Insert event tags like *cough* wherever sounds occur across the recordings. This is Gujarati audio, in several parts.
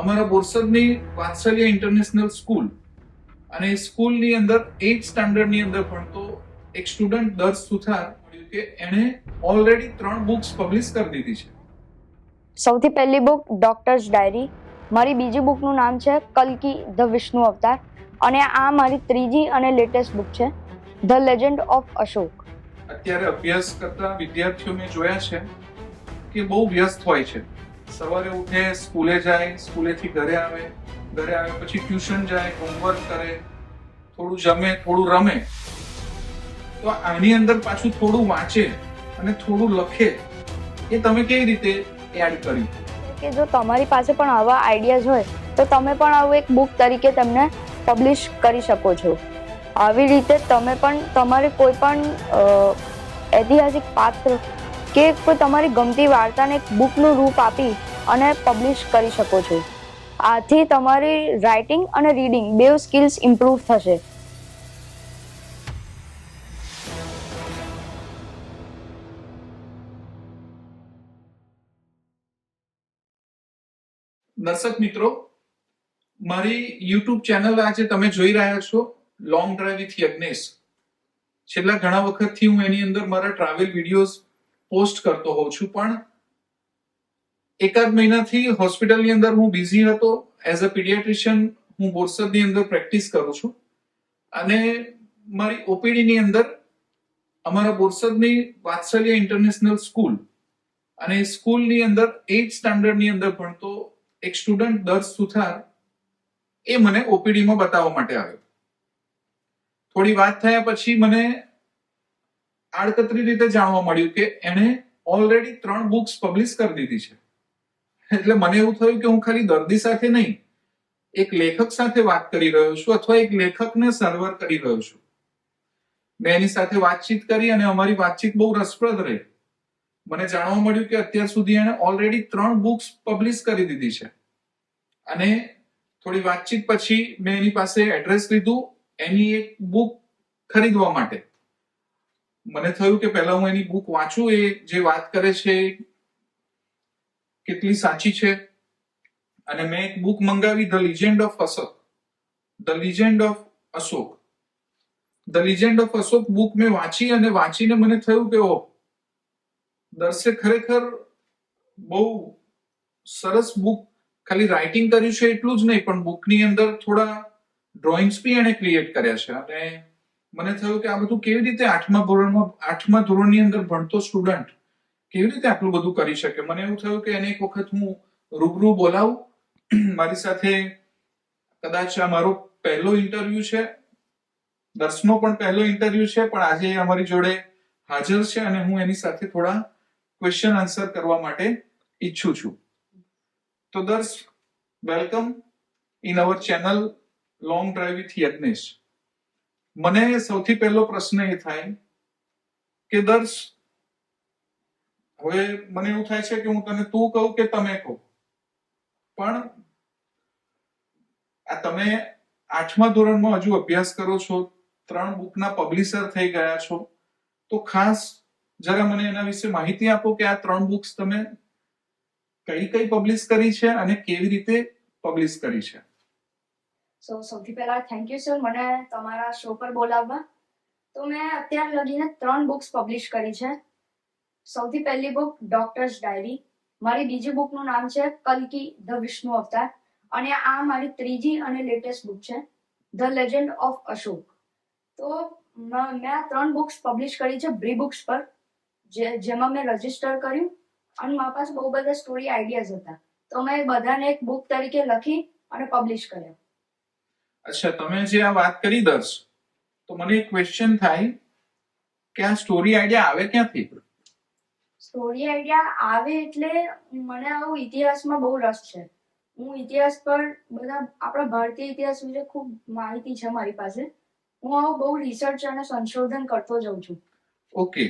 અમારા બોરસદની વાત્સલ્ય ઇન્ટરનેશનલ સ્કૂલ અને સ્કૂલની અંદર એઇટ સ્ટાન્ડર્ડની અંદર ભણતો એક સ્ટુડન્ટ દર્શ સુથાર મળ્યું કે એણે ઓલરેડી ત્રણ બુક્સ પબ્લિશ કરી દીધી છે. સૌથી પહેલી બુક ડોક્ટર્સ ડાયરી મારી બીજી બુકનું નામ છે કલ્કી ધ વિષ્ણુ અવતાર અને આ મારી ત્રીજી અને લેટેસ્ટ બુક છે ધ લેજન્ડ ઓફ અશોક. અત્યારે અભ્યાસ કરતા વિદ્યાર્થીઓ મેં જોયા છે કે બહુ વ્યસ્ત હોય છે. સવારે ઉઠે, સ્કૂલે જાય, સ્કૂલેથી ઘરે આવે ઘરે આવે પછી ટ્યુશન જાય, હોમવર્ક કરે, થોડું જમે, થોડું રમે. તો આની અંદર પાછું થોડું વાંચે અને થોડું લખે. એ તમે કેવી રીતે એડ કર્યું કે જો તમારી પાસે પણ આવા આઈડિયાઝ હોય, તો તમે પણ આવું એક બુક તરીકે તેમને પબ્લિશ કરી શકો છો. આવી રીતે તમે પણ તમારી કોઈ પણ ઐતિહાસિક પાત્ર કે કોઈ તમારી ગમતી વાર્તાને એક બુકનું રૂપ આપી અને પબ્લિશ કરી શકો છો. આથી તમારી રાઇટિંગ અને રીડિંગ બેવ સ્કિલ્સ ઇમ્પ્રૂવ થશે. દર્શક મિત્રો, મારી યુટ્યુબ ચેનલ આજે તમે જોઈ રહ્યા છો લોંગ ડ્રાઈવ વિથ યજ્ઞેશ છેલ્લા ઘણા વખતથી હું એની અંદર મારા ટ્રાવેલ વિડીયોઝ પોસ્ટ કરતો હોઉં છું, પણ એકાદ મહિનાથી હોસ્પિટલની અંદર હું બિઝી હતો. એઝ અ પીડિયાટ્રિશિયન હું બોરસદની અંદર પ્રેક્ટિસ કરું છું. અને મારી ઓપીડીની અંદર અમારા બોરસદની વાત્સલ્ય ઇન્ટરનેશનલ સ્કૂલ અને સ્કૂલની અંદર એઇટ સ્ટાન્ડર્ડની અંદર ભણતો એક સ્ટુડન્ટ દર્શ સુથાર એ મને ઓપીડીમાં બતાવવા માટે આવ્યો. થોડી વાત થયા પછી મને આડકતરી રીતે જાણવા મળ્યું કે એણે ઓલરેડી ત્રણ બુક્સ પબ્લિશ કરી દીધી છે. એટલે મને એવું થયું કે હું ખાલી દર્દી સાથે નહીં, એક લેખક સાથે વાત કરી રહ્યો છું અથવા એક લેખકને સર્વર કરી રહ્યો છું. મેં એની સાથે વાતચીત કરી અને અમારી વાતચીત બહુ રસપ્રદ રહી. મને જાણવા મળ્યું કે અત્યાર સુધી એણે ઓલરેડી ત્રણ બુક્સ પબ્લિશ કરી દીધી છે. અને થોડી વાતચીત પછી મેં એની પાસે એડ્રેસ લીધું, એની એક બુક ખરીદવા માટે. મને થયું કે પહેલા હું એની બુક વાંચું, એ જે વાત કરે છે કેટલી સાચી છે. અને મેં એક બુક મંગાવી the legend of Ashok the legend of Ashok the legend of Ashok book મેં વાંચી અને વાંચીને મને થયું કે ઓ દર્શે ખરેખર બહુ સરસ બુક ખાલી રાઇટિંગ કર્યું છે એટલું જ નહીં, પણ બુકની અંદર થોડા ડ્રોઈંગ્સ બી એણે ક્રિએટ કર્યા છે. અને મને થયું કે આ બધું કેવી રીતે આઠમા ધોરણમાં, આઠમા ધોરણની અંદર ભણતો સ્ટુડન્ટ કેવી રીતે આટલું બધું કરી શકે? મને એવું થયું કે એને એક વખત હું રૂબરૂ બોલાવું. *clears throat* મારી સાથે કદાચ આ મારો પહેલો ઇન્ટરવ્યુ છે. દસનો પણ પહેલો ઇન્ટરવ્યુ છે, પણ આજે અમારી જોડે હાજર છે અને હું એની સાથે થોડા ક્વેશ્ચન આન્સર કરવા માટે ઈચ્છું છું. તો Darsh welcome in our channel long drive with Yagnesh મને સૌથી પહેલો પ્રશ્ન એ થાય કે દર્શ, હવે મને એવું થાય છે કે હું તને તું કહું કે તમે કહો. પણ આ તમે આઠમા ધોરણમાં હજુ અભ્યાસ કરો છો, ત્રણ બુકના પબ્લિશર થઈ ગયા છો, તો ખાસ જરા મને એના વિશે માહિતી આપો કે આ ત્રણ બુક્સ તમે કઈ કઈ પબ્લિશ કરી છે અને કેવી રીતે પબ્લિશ કરી છે. સો સૌથી પહેલા થેન્ક યુ સર મને તમારા શો પર બોલાવવા. તો મેં અત્યાર લગીને ત્રણ બુક્સ પબ્લિશ કરી છે. સૌથી પહેલી બુક ડોક્ટર્સ ડાયરી મારી બીજી બુકનું નામ છે કલકી ધ વિષ્ણુ અવતાર. અને આ મારી ત્રીજી અને લેટેસ્ટ બુક છે, ધ લેજન્ડ ઓફ અશોક. તો મ- આ ત્રણ બુક્સ પબ્લિશ કરી છે, બ્રી બુક્સ પર, જે, જેમાં મેં રજિસ્ટર કર્યું. અને મારા પાસે બહુ બધા સ્ટોરી આઈડિયાઝ હતા. તો મેં બધાને એક બુક તરીકે લખી અને પબ્લિશ કર્યા. અચ્છા તમે જે આ વાત કરી દર્શ તો મને એક ક્વેશ્ચન થાય કે આ સ્ટોરી આઈડિયા આવે ક્યાંથી? સ્ટોરી આઈડિયા આવે એટલે મને આવું ઇતિહાસમાં બહુ રસ છે. હું ઇતિહાસ પર બધા આપણા ભારતીય ઇતિહાસ વિશે ખૂબ માહિતી છે મારી પાસે. હું આવું બહુ રિસર્ચ અને સંશોધન કરતો જાઉં છું. ઓકે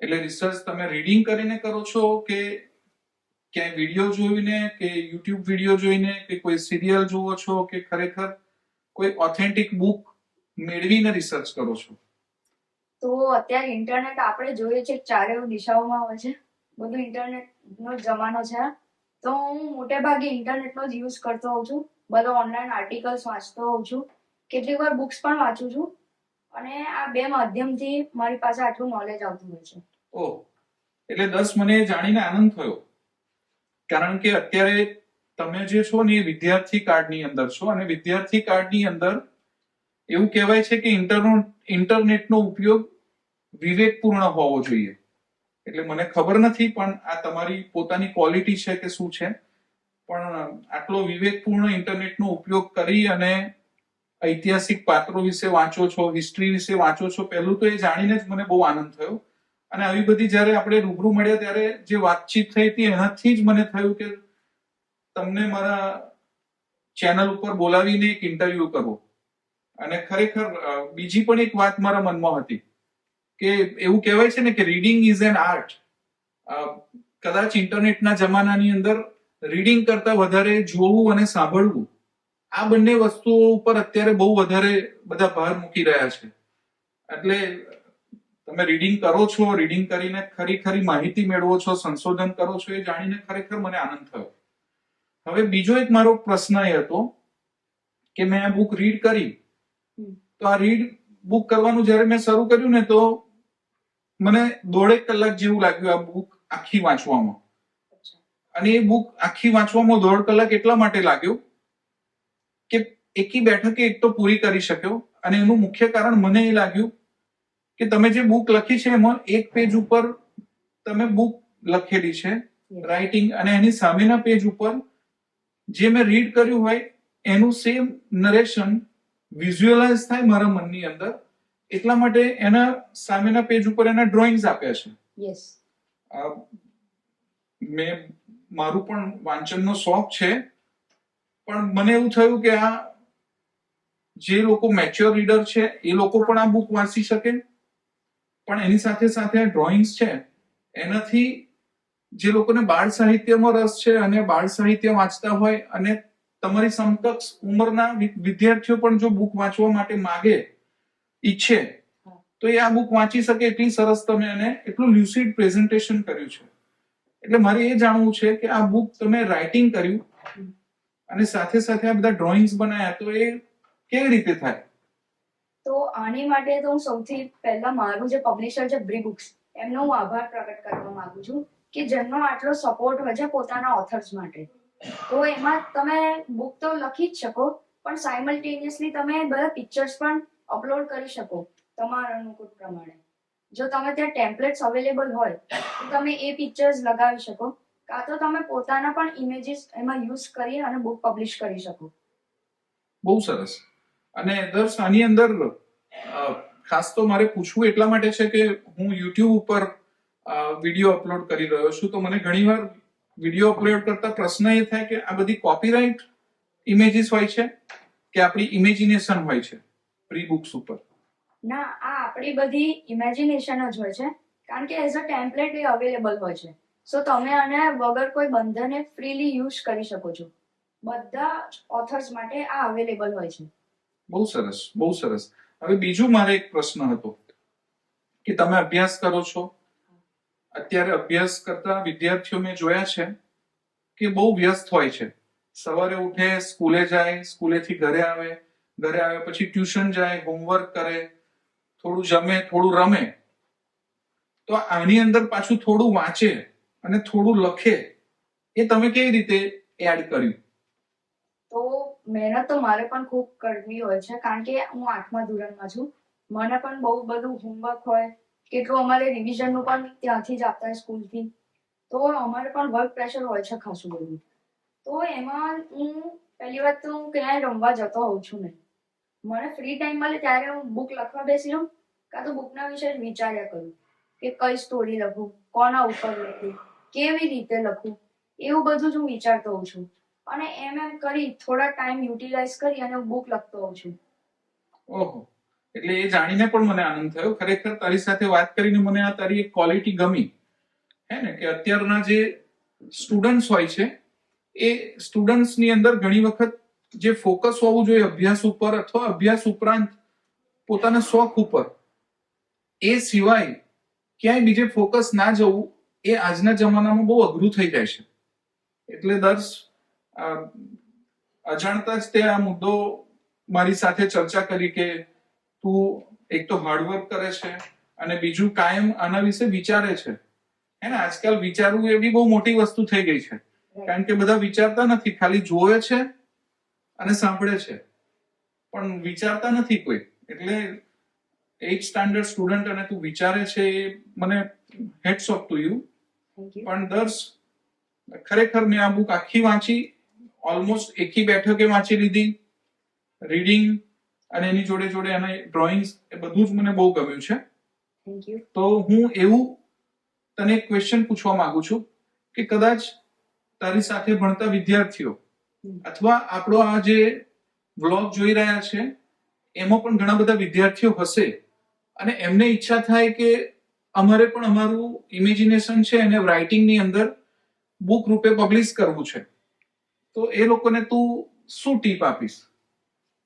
એટલે રિસર્ચ તમે રીડિંગ કરીને કરો છો કે ક્યાંય વીડિયો જોઈને કે યુટ્યુબ વીડિયો જોઈને કે કોઈ સિરિયલ જુઓ છો કે ખરેખર કોઈ ઓથેન્ટિક બુક મેળવીને રિસર્ચ કરો છો? તો અત્યારે ઇન્ટરનેટ આપણે જોઈએ છે ચારે દિશાઓમાં હોય છે. બધું ઇન્ટરનેટનો જમાનો છે. તો હું મોટે ભાગે ઇન્ટરનેટનો જ યુઝ કરતો હોઉં છું. બધો ઓનલાઈન આર્ટિકલ્સ વાંચતો હોઉં છું. કેટલીક વાર બુક્સ પણ વાંચું છું. અને આ બે માધ્યમથી મારી પાસે આટલું નોલેજ આવતું હોય છે. ઓહ. એટલે દસ મને જાણીને આનંદ થયો. કારણ કે અત્યારે તમે જે છો ને એ વિદ્યાર્થી કાર્ડની અંદર છો અને વિદ્યાર્થી કાર્ડની અંદર એવું કહેવાય છે કે ઇન્ટરનો ઇન્ટરનેટનો ઉપયોગ વિવેકપૂર્ણ હોવો જોઈએ. એટલે મને ખબર નથી પણ આ તમારી પોતાની ક્વોલિટી છે કે શું છે. પણ આટલો વિવેકપૂર્ણ ઇન્ટરનેટનો ઉપયોગ કરી અને ઐતિહાસિક પાત્રો વિશે વાંચો છો હિસ્ટ્રી વિશે વાંચો છો, પહેલું તો એ જાણીને જ મને બહુ આનંદ થયો. અને આવી બધી જ્યારે આપણે રૂબરૂ મળ્યા ત્યારે જે વાતચીત થઈ હતી એનાથી જ મને થયું કે તમને મારા ચેનલ ઉપર બોલાવીને એક ઇન્ટરવ્યુ કરવો. અને ખરેખર બીજી પણ એક વાત મારા મનમાં હતી કે એવું કહેવાય છે ને કે રીડિંગ ઇઝ એન આર્ટ કદાચ ઇન્ટરનેટના જમાનાની અંદર રીડિંગ કરતા વધારે જોવું અને સાંભળવું આ બંને વસ્તુઓ ઉપર અત્યારે બહુ વધારે બધા ભાર મૂકી રહ્યા છે. એટલે તમે રીડિંગ કરો છો રીડિંગ કરીને ખરી ખરી માહિતી મેળવો છો, સંશોધન કરો છો, એ જાણીને ખરેખર મને આનંદ થયો. હવે બીજો એક મારો પ્રશ્ન એ હતો કે મેં આ બુક રીડ કરી. તો આ રીડ બુક કરવાનું જ્યારે મેં શરૂ કર્યું ને તો મને દોઢેક કલાક જેવું લાગ્યું આ બુક આખી વાંચવામાં. અને એ બુક આખી વાંચવામાં દોઢ કલાક એટલા માટે લાગ્યો કે એકી બેઠકે એક તો પૂરી કરી શક્યો. અને એનું મુખ્ય કારણ મને એ લાગ્યું કે તમે જે બુક લખી છે એમાં એક પેજ ઉપર તમે બુક લખેલી છે રાઇટિંગ અને એની સામેના પેજ ઉપર જે મેં રીડ કર્યું હોય એનું સેમ નરેશન વિઝ્યુઅલાઇઝ થાય મારા મનની અંદર. એટલા માટે એના સામેના પેજ ઉપર એના ડ્રોઈંગ્સ આપ્યા છે. મેં મારું પણ વાંચનનો શોખ છે. પણ મને એવું થયું કે આ જે લોકો મેચ્યોર રીડર છે એ લોકો પણ આ બુક વાંચી શકે. પણ એની સાથે સાથે આ ડ્રોઈંગ્સ છે. એનાથી જે લોકોને બાળ સાહિત્યમાં રસ છે અને બાળ સાહિત્ય વાંચતા હોય અને તમારી સમકક્ષ ઉંમરના વિદ્યાર્થીઓ પણ જો બુક વાંચવા માટે માગે ઈચ્છે તો એ આ બુક વાંચી શકે એટલી સરસ તમે એને એટલું લ્યુસિડ પ્રેઝન્ટેશન કર્યું છે. એટલે મારે એ જાણવું છે કે આ બુક તમે રાઇટિંગ કર્યું અને સાથે સાથે આ બધા ડ્રોઈંગ્સ બનાવ્યા તો એ કેવી રીતે થાય? તો આની માટે તો હું સૌથી પહેલા મારું જે પબ્લિશર છે બ્રી બુક્સ એમનો હું આભાર પ્રગટ કરવા માંગુ છું. કે જેમનો આટલો સપોર્ટ હોય છે પોતાના ઓથર્સ માટે. તો એમાં તમે બુક તો લખી જ શકો, પણ સાયમલ્ટેનિયસલી તમે બધા પિક્ચર્સ પણ અપલોડ કરી શકો, તમારા અનુકૂળ પ્રમાણે. જો તમે ત્યાં ટેમ્પલેટ્સ અવેલેબલ હોય, તો તમે એ પિક્ચર્સ લગાવી શકો, કાં તો તમે પોતાના પણ ઇમેજીસ એમાં યુઝ કરી અને બુક પબ્લિશ કરી શકો. બહુ સરસ. અને દર્શ, આની અંદર ખાસ તો મારે પૂછવું એટલા માટે છે કે હું યુટ્યુબ ઉપર વીડિયો અપલોડ કરી રહ્યો છું. તો મને ઘણીવાર વીડિયો અપલોડ કરતા પ્રશ્ન એ થાય કે આ બધી કોપીરાઇટ ઇમેજીસ હોય છે કે આપણી ઇમેજિનેશન હોય છે પ્રી બુક્સ ઉપર? ના આ આપણી બધી ઇમેજિનેશન જ હોય છે. કારણ કે એઝ અ ટેમ્પલેટ એ અવેલેબલ હોય છે. સો તમે આને વગર કોઈ બંધને ફ્રીલી યુઝ કરી શકો છો. બધા ઓથર્સ માટે આ અવેલેબલ હોય છે. બહુ સરસ બહુ સરસ. હવે બીજું મારે એક પ્રશ્ન હતો કે તમે અભ્યાસ કરો છો? અત્યારે અભ્યાસ કરતા વિદ્યાર્થીઓ મેં જોયા છે કે બહુ વ્યસ્ત હોય છે. સવારે ઉઠે, સ્કૂલે જાય, સ્કૂલેથી ઘરે આવે ઘરે આવે પછી ટ્યુશન જાય, હોમવર્ક કરે, થોડું જમે, થોડું રમે. તો આની અંદર પાછું થોડું વાંચે અને થોડું લખે. એ તમે કેવી રીતે એડ કર્યું? તો મહેનત તો મારે પણ ખૂબ કરવી હોય છે, કારણ કે હું આઠમા ધોરણમાં છું. મને પણ બહુ બધું હોમવર્ક હોય કેટલું અમારે રિવિઝનનું પણ ત્યાંથી જ આપતા સ્કૂલ સ્કૂલથી તો અમારે પણ વર્ક પ્રેશર હોય છે ખાસું બધું. તો એમાં હું પહેલી વાત તો હું ક્યાંય રમવા જતો હોઉં છું નહીં. મને ફ્રી ટાઈમ મળે ત્યારે હું બુક લખવા બેસી લઉં કાં તો બુકના વિશે વિચાર્યા કરું, કે કઈ સ્ટોરી લખું, કોના ઉપર લખું, કેવી રીતે લખું, એવું બધું જ હું વિચારતો હોઉં છું. અને એમ એમ કરી થોડા ટાઈમ યુટિલાઇઝ કરી અને બુક લખતો હોઉં છું. ઓહો. એટલે એ જાણીને પણ મને આનંદ થયો. ખરેખર તારી સાથે વાત કરીને મને આ તારી એક ક્વોલિટી ગમી. હે ને? કે અત્યારના જે સ્ટુડન્ટ્સ હોય છે, એ સ્ટુડન્ટ્સની અંદર ઘણી વખત જે ફોકસ હોવું જોઈએ અભ્યાસ ઉપર અથવા અભ્યાસ ઉપરાંત પોતાના શોખ ઉપર, એ સિવાય ક્યાંય બીજે ફોકસ ના જવું એ આજના જમાનામાં બહુ અઘરું થઈ જાય છે. એટલે દર્શ અજાણતા જ તે આ મુદ્દો મારી સાથે ચર્ચા કરી કે તું એક તો હાર્ડવર્ક કરે છે અને બીજું કાયમ આના વિશે વિચારે છે. હે ને? આજકાલ વિચારવું એ બી બહુ મોટી વસ્તુ થઈ ગઈ છે. કારણ કે બધા વિચારતા નથી ખાલી જોવે છે અને સાંભળે છે. પણ વિચારતા નથી કોઈ. એટલે એટ સ્ટાન્ડર્ડ સ્ટુડન્ટ અને તું વિચારે છે એ મને hats off to you you પણ દર્શ ખરેખર મેં આ બુક આખી વાંચી ઓલમોસ્ટ એકી બેઠકે વાંચી લીધી. રીડિંગ અને એની જોડે જોડે એના ડ્રોઈંગ્સ એ બધું જ મને બહુ ગમ્યું છે. તો હું એવું તને એક ક્વેશ્ચન પૂછવા માંગુ છું કે કદાચ તારી સાથે ભણતા વિદ્યાર્થીઓ અથવા આપણો આ જે વ્લોગ જોઈ રહ્યા છે એમાં પણ ઘણા બધા વિદ્યાર્થીઓ હશે અને એમને ઈચ્છા થાય કે અમારે પણ અમારું ઇમેજિનેશન છે એને રાઇટિંગની અંદર બુક રૂપે પબ્લિશ કરવું છે. તો એ લોકોને તું શું ટીપ આપીશ?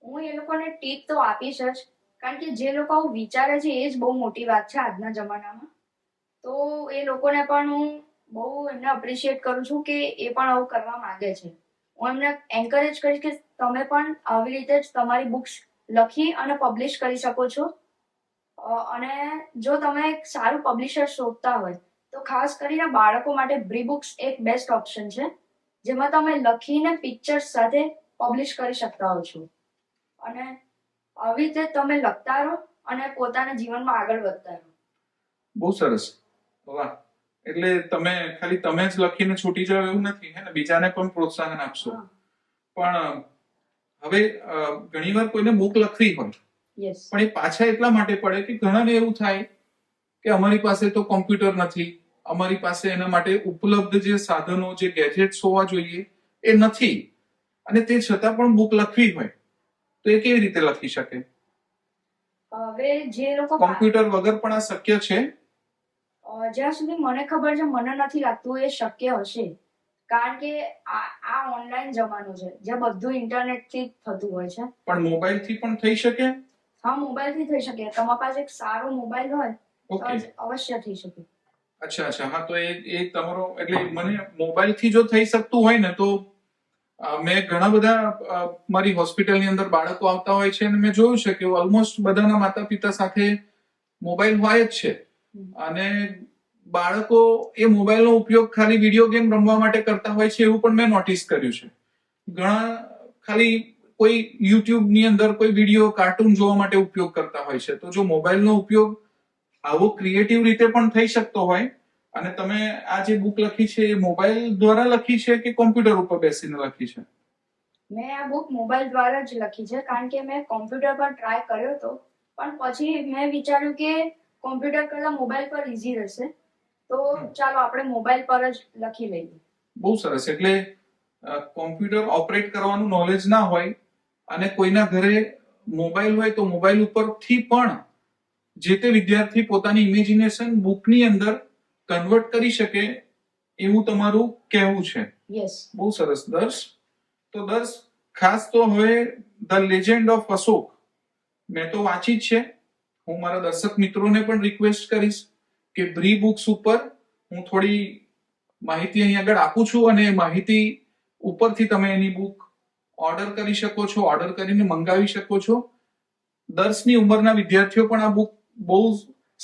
હું એ લોકોને ટીપ તો આપીશ જ. કારણ કે જે લોકો આવું વિચારે છે, એ જ બહુ મોટી વાત છે આજના જમાનામાં. તો એ લોકોને પણ હું બહુ એમને અપ્રિશિએટ કરું છું કે એ પણ આવું કરવા માંગે છે. હું એમને એન્કરેજ કરીશ કે તમે પણ આવી રીતે જ તમારી બુક્સ લખી અને પબ્લિશ કરી શકો છો. અને જો તમે એક સારું પબ્લિશર શોધતા હોય, તો ખાસ કરીને બાળકો માટે બ્રી બુક્સ એક બેસ્ટ ઓપ્શન છે. જેમાં તમે લખીને પિક્ચર્સ સાથે પબ્લિશ કરી શકતા હો છો. અને આવી રીતે તમે લખતા રહો અને પોતાના જીવનમાં આગળ વધતા રહો બહુ સરસ. વાહ. એટલે તમે ખાલી તમે જ લખીને છૂટી જાવ એવું નથી હે ને? બીજાને પણ પ્રોત્સાહન આપશો. પણ હવે ઘણીવાર કોઈને બુક લખવી હોય પણ એ પાછા એટલા માટે પડે કે ઘણાને એવું થાય કે અમારી પાસે તો કોમ્પ્યુટર નથી અમારી પાસે એના માટે ઉપલબ્ધ જે સાધનો જે ગેજેટ્સ હોવા જોઈએ એ નથી. અને તે છતાં પણ બુક લખવી હોય. તો એ કેવી રીતે લખી શકે? હવે જે લોકો કોમ્પ્યુટર વગર પણ આ શક્ય છે? જ્યાં સુધી મને ખબર છે મને નથી લાગતું એ શક્ય હશે. કારણ કે આ ઓનલાઈન જમાનો છે જ્યાં બધું ઇન્ટરનેટથી થતું હોય છે. પણ મોબાઈલથી પણ થઈ શકે? હા મોબાઈલથી થઈ શકે. તમારા પાસે એક સારો મોબાઈલ હોય તો અવશ્ય થઈ શકે. અચ્છા અચ્છા. હા તો એ એ તમારો એટલે મને મોબાઈલથી જો થઈ શકતું હોય ને તો મેં ઘણા બધા મારી હોસ્પિટલની અંદર બાળકો આવતા હોય છે અને મેં જોયું છે કે ઓલમોસ્ટ બધાના માતા પિતા સાથે મોબાઈલ હોય જ છે. અને બાળકો એ મોબાઈલનો ઉપયોગ ખાલી વીડિયો ગેમ રમવા માટે કરતા હોય છે એવું પણ મેં નોટિસ કર્યું છે. ઘણા ખાલી કોઈ યુટ્યુબની અંદર કોઈ વીડિયો કાર્ટૂન જોવા માટે ઉપયોગ કરતા હોય છે. તો જો મોબાઈલનો ઉપયોગ આવો ક્રિએટિવ રીતે પણ થઈ શકતો હોય અને તમે આ જે બુક લખી છે એ મોબાઈલ દ્વારા લખી છે કે કોમ્પ્યુટર ઉપર બેસીને લખી છે? મેં આ બુક મોબાઈલ દ્વારા જ લખી છે કારણ કે મેં કોમ્પ્યુટર પર ટ્રાય કર્યો હતો પણ પછી મેં વિચાર્યું કે કોમ્પ્યુટર કરતા મોબાઈલ પર ઇઝી રહેશે. તો ચાલો આપણે મોબાઈલ પર જ લખી લઈએ. બહુ સરસ. એટલે કોમ્પ્યુટર ઓપરેટ કરવાનું નોલેજ ના હોય અને કોઈના ઘરે મોબાઈલ હોય તો મોબાઈલ ઉપરથી પણ જે તે વિદ્યાર્થી પોતાની ઇમેજિનેશન બુકની અંદર કન્વર્ટ કરી શકે એવું તમારું કહેવું છે. યસ બહુ સરસ. દર્શ. તો દર્શ ખાસ તો હવે ધ લેજેન્ડ ઓફ અશોક. મેં તો વાંચી જ છે. હું મારા દર્શક મિત્રોને પણ રિક્વેસ્ટ કરીશ કે બ્રી બુક્સ ઉપર હું થોડી માહિતી અહીં આગળ આપું છું અને માહિતી ઉપરથી તમે એની બુક ઓર્ડર કરી શકો છો ઓર્ડર કરીને મંગાવી શકો છો. દર્શની ઉંમરના વિદ્યાર્થીઓ પણ આ બુક બહુ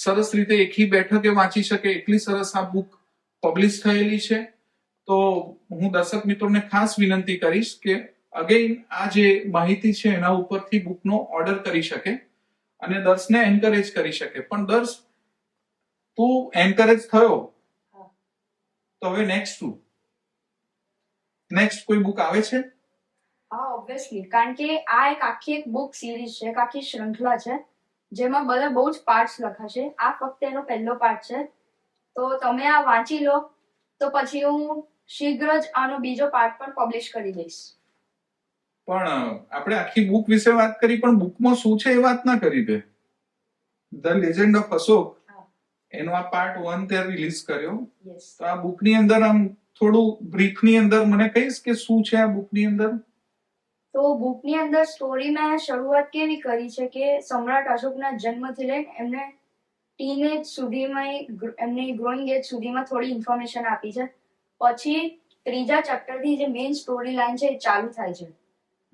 સરસ રીતે એકી બેઠકે વાંચી શકે એટલી સરસ આ બુક પબ્લિશ થયેલી છે. તો હું દર્શક મિત્રોને ખાસ વિનંતી કરીશ કે અગેઇન આ જે માહિતી છે એના ઉપરથી બુકનો ઓર્ડર કરી શકે અને દર્શને એન્કરેજ કરી શકે. પણ દર્શ તું એન્કરેજ થયો? તો હવે નેક્સ્ટ શું? નેક્સ્ટ કોઈ બુક આવે છે? હા ઓબ્વિયસલી કારણ કે આ એક આખી એક બુક સિરીઝ છે એક આખી શ્રૃંખલા છે. જેમાં બધા બહુ જ પાર્ટ્સ લખાશે. આ ફક્ત એનો પહેલો પાર્ટ છે. તો તમે આ વાંચી લો. તો પછી હું શીઘ્ર જ આનો બીજો પાર્ટ પણ પબ્લિશ કરી દઈશ. પણ આપણે આખી બુક વિશે વાત કરી પણ બુકમાં શું છે એ વાત ના કરી દે. The legend of Ashok. એનો આ પાર્ટ વન તે રિલીઝ કર્યો. તો આ બુકની અંદર આમ થોડું બ્રીફની અંદર મને કહીશ કે શું છે આ બુકની અંદર? તો બુકની અંદર સ્ટોરી મેં શરૂઆત કેવી કરી છે કે સમ્રાટ અશોકના જન્મથી લઈને એમને ટીન એજ સુધીમાં એમની ગ્રોઈંગ એજ સુધીમાં થોડી ઇન્ફોર્મેશન આપી છે. પછી ત્રીજા ચેપ્ટરથી જે મેઇન સ્ટોરી લાઈન છે એ ચાલુ થાય છે.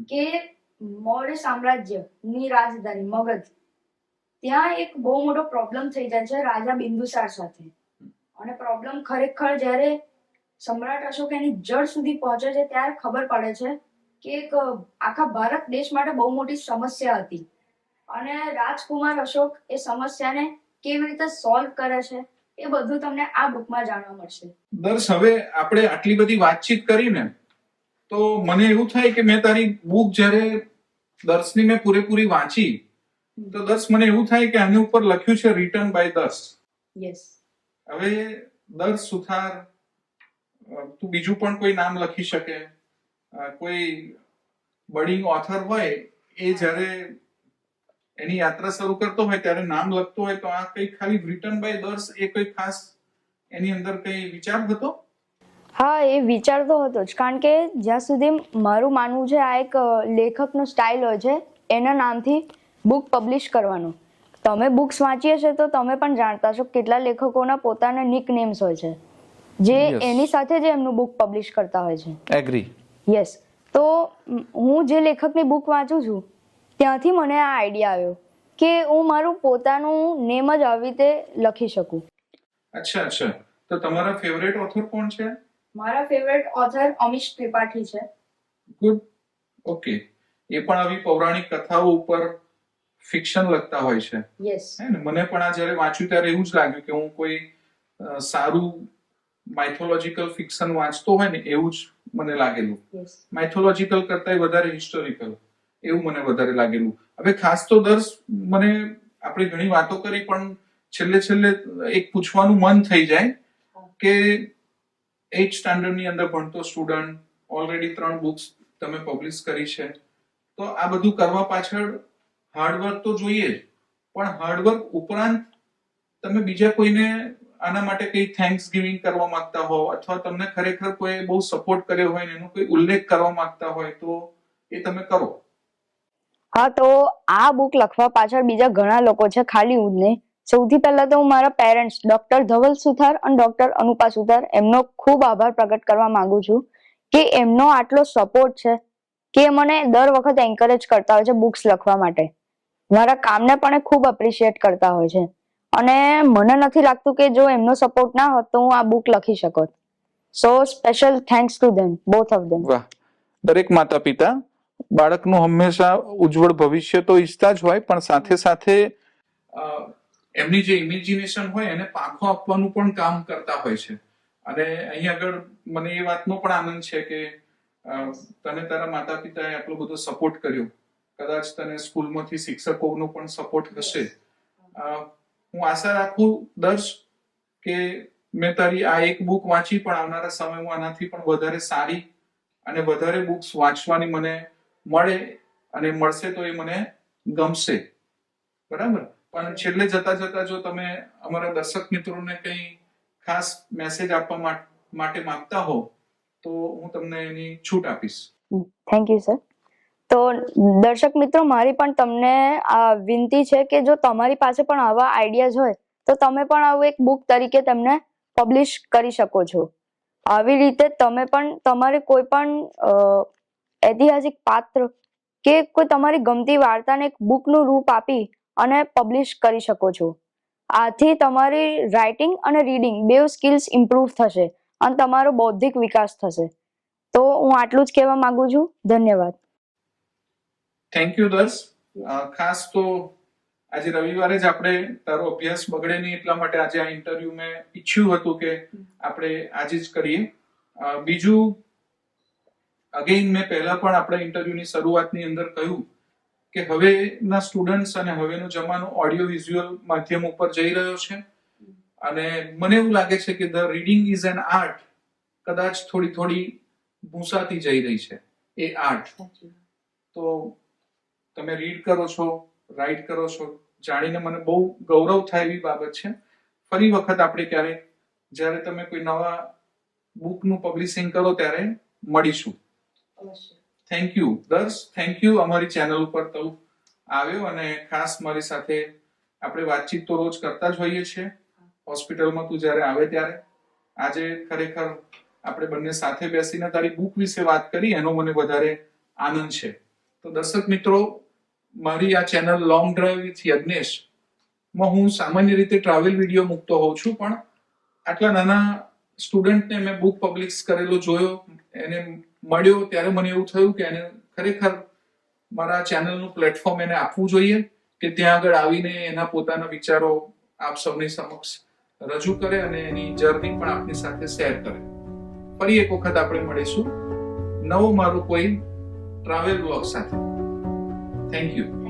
કે મૌર્ય સામ્રાજ્યની રાજધાની, મગધ. ત્યાં એક બહુ મોટો પ્રોબ્લેમ થઈ જાય છે રાજા બિંદુસાર સાથે. અને પ્રોબ્લેમ ખરેખર જ્યારે સમ્રાટ અશોક એની જડ સુધી પહોંચે છે ત્યારે ખબર પડે છે કે એક આખા ભારત દેશ માટે બહુ મોટી સમસ્યા હતી. અને રાજકુમાર અશોક એ સમસ્યાને કેવી રીતે સોલ્વ કરે છે એ બધું તમને આ બુકમાં જાણવા મળશે. દર્શ હવે આપણે આટલી બધી વાતચીત કરીને તો મને એવું થાય કે મેં તારી બુક જ્યારે દર્શની મેં પૂરેપૂરી વાંચી તો દર્શ મને એવું થાય કે આની ઉપર લખ્યું છે રિટર્ન બાય દર્શ. યસ હવે દર્શ સુથાર તું બીજું પણ કોઈ નામ લખી શકે? કોઈ બડિંગ ઓથર હોય એ જ્યારે એની યાત્રા શરૂ કરતો હોય ત્યારે નામ લખતો હોય તો આ કઈ ખાલી રિટર્ન બાય દર્શ એ કોઈ ખાસ એની અંદર કઈ વિચાર હતો? હા એ વિચારતો હતો જ. કારણ કે જ્યાં સુધી મારું માનવું છે આ એક લેખકનો સ્ટાઇલ હોય છે એના નામથી બુક પબ્લિશ કરવાનું. તમે બુક્સ વાંચીએ હશે તો તમે પણ જાણતા છો કેટલા લેખકોના પોતાના નિક નેમ્સ હોય છે. જે એની સાથે જ એમનું બુક પબ્લિશ કરતા હોય છે. એગ્રી યસ તો હું જે લેખકની બુક વાંચું છું ત્યાંથી મને આ આઈડિયા આવ્યો કે હું મારું પોતાનું નેમ જ આવી રીતે લખી શકું. અચ્છા અચ્છા. તો તમારા ફેવરેટ ઓથર કોણ છે? મારા ફેવરેટ ઓથર અમિશ ત્રિપાઠી છે. ગુડ ઓકે એ પણ આવી પૌરાણિક કથાઓ ઉપર ફિક્શન લખતા હોય છે. યસ હે ને? મને પણ આ જ્યારે વાંચ્યું ત્યારે એવું જ લાગ્યું કે હું કોઈ સારું માઇથોલોજીકલ ફિક્શન વાંચતો હોય ને એવું જ મને લાગેલું. માઇથોલોજીકલ કરતાંય વધારે હિસ્ટોરિકલ એવું મને વધારે લાગેલું. હવે ખાસ તો દર્શ મને આપણે ઘણી વાતો કરી પણ છેલ્લે છેલ્લે એક પૂછવાનું મન થઈ જાય કે એટ સ્ટાન્ડર્ડની અંદર ભણતો સ્ટુડન્ટ ઓલરેડી ત્રણ બુક્સ તમે પબ્લિશ કરી છે તો આ બધું કરવા પાછળ હાર્ડવર્ક તો જોઈએ જ પણ હાર્ડવર્ક ઉપરાંત તમે બીજા કોઈને આના માટે કઈ થેન્ક્સ ગિવિંગ કરવા માંગતા હો અથવા તમને ખરેખર કોઈ બહુ સપોર્ટ કર્યો હોય એનો કોઈ ઉલ્લેખ કરવા માંગતા હોય તો એ તમે કરો. હા, તો આ બુક લખવા પાછળ બીજા ઘણા લોકો છે ખાલી હું નહીં સૌથી પહેલા તો હું મારા પેરેન્ટ્સ ડોક્ટર ધવલ સુથાર અને ડોક્ટર અનુપા સુથાર, એમનો ખૂબ આભાર પ્રગટ કરવા માંગુ છું કે એમનો આટલો સપોર્ટ છે કે મને દર વખત એન્કરેજ કરતા હોય છે બુક્સ લખવા માટે. મારા કામને પણ ખૂબ અપ્રિશિએટ કરતા હોય છે. અને મને નથી લાગતું કે જો એમનો સપોર્ટ ના હોત તો હું આ બુક લખી શકત. So special thanks to them both of them વાહ. દરેક માતા પિતા બાળકનું હંમેશા ઉજ્જવળ ભવિષ્ય તો ઈચ્છતા જ હોય, પણ સાથે સાથે એમની જે ઇમેજિનેશન હોય એને પાંખો આપવાનું પણ કામ કરતા હોય છે. અને અહીં આગળ મને એ વાતનો પણ આનંદ છે કે તને તારા માતા પિતાએ આટલો બધો સપોર્ટ કર્યો. કદાચ તને સ્કૂલમાંથી શિક્ષકોનો પણ સપોર્ટ હશે. હું આશા રાખું દર્શ કે મેં તારી આ એક બુક વાંચી, પણ આવનારા સમયમાં આનાથી પણ વધારે સારી અને વધારે બુક્સ વાંચવાની મને મળે અને મળશે તો એ મને ગમશે. બરાબર? પણ છેલ્લે જતા જતા જો તમે અમારા દર્શક મિત્રોને કંઈ ખાસ મેસેજ આપવા માટે માંગતા હો, તો હું તમને એની છૂટ આપીશ. થેન્ક યુ સર તો દર્શક મિત્રો, મારી પણ તમને વિનંતી છે કે જો તમારી પાસે પણ આવા આઈડિયાઝ હોય, તો તમે પણ આવું એક બુક તરીકે તેમને પબ્લિશ કરી શકો છો. આવી રીતે તમે પણ તમારે કોઈ પણ ઐતિહાસિક પાત્ર કે કોઈ તમારી ગમતી વાર્તાને એક બુકનું રૂપ આપી અને પબ્લિશ કરી શકો છો. આથી તમારી રાઇટિંગ અને રીડિંગ બે સ્કિલ્સ ઇમ્પ્રૂવ થશે અને તમારો બૌદ્ધિક વિકાસ થશે. તો હું આટલું જ કહેવા માંગુ છું. ધન્યવાદ. થેન્ક યુ દર્શ ખાસ તો આજે રવિવારે જ આપણે તારો અભ્યાસ બગડે નહીં એટલા માટે આજે આ ઇન્ટરવ્યુ મેં ઈચ્છ્યું હતું કે આપણે આજે જ કરીએ. બીજું અગેઇન મેં પહેલા પણ આપણે ઇન્ટરવ્યુની શરૂઆતની અંદર કહ્યું કે હવેના સ્ટુડન્ટ્સ અને હવેનો જમાનો ઓડિયો વિઝ્યુઅલ માધ્યમ ઉપર જઈ રહ્યો છે. અને મને એવું લાગે છે કે the reading is an art કદાચ થોડી થોડી ભૂસાતી જઈ રહી છે. એ આર્ટ તો તમે રીડ કરો છો રાઈટ કરો છો જાણીને મને બહુ ગૌરવ થાય એવી બાબત છે. ફરી વખત આપણે ક્યારેક જ્યારે તમે કોઈ નવા બુકનું પબ્લિશિંગ કરો ત્યારે મળીશું. Thank you Darsh thank you અમારી ચેનલ ઉપર તું આવ્યો અને ખાસ મારી સાથે આપણે વાતચીત તો રોજ કરતા જ હોઈએ છીએ. હોસ્પિટલમાં તું જ્યારે આવે ત્યારે. આજે ખરેખર આપણે બંને સાથે બેસીને તારી બુક વિશે વાત કરી એનો મને વધારે આનંદ છે. તો દર્શક મિત્રો મારી આ ચેનલ લોંગ ડ્રાઈવ વિથ યજ્ઞેશમાં હું સામાન્ય રીતે ટ્રાવેલ વીડિયો મૂકતો હોઉં છું, પણ આટલા નાના સ્ટુડન્ટને મેં બુક પબ્લિશ કરેલો જોયો, એને મળ્યો, ત્યારે મને એવું થયું કે એને ખરેખર મારા ચેનલનું પ્લેટફોર્મ એને આપવું જોઈએ કે ત્યાં આગળ આવીને એના પોતાના વિચારો આપ સૌની સમક્ષ રજૂ કરે અને એની જર્ની પણ આપની સાથે શેર કરે. ફરી એક વખત આપણે મળીશું નવો મારું કોઈ ટ્રાવેલ બ્લોગ સાથે. Thank you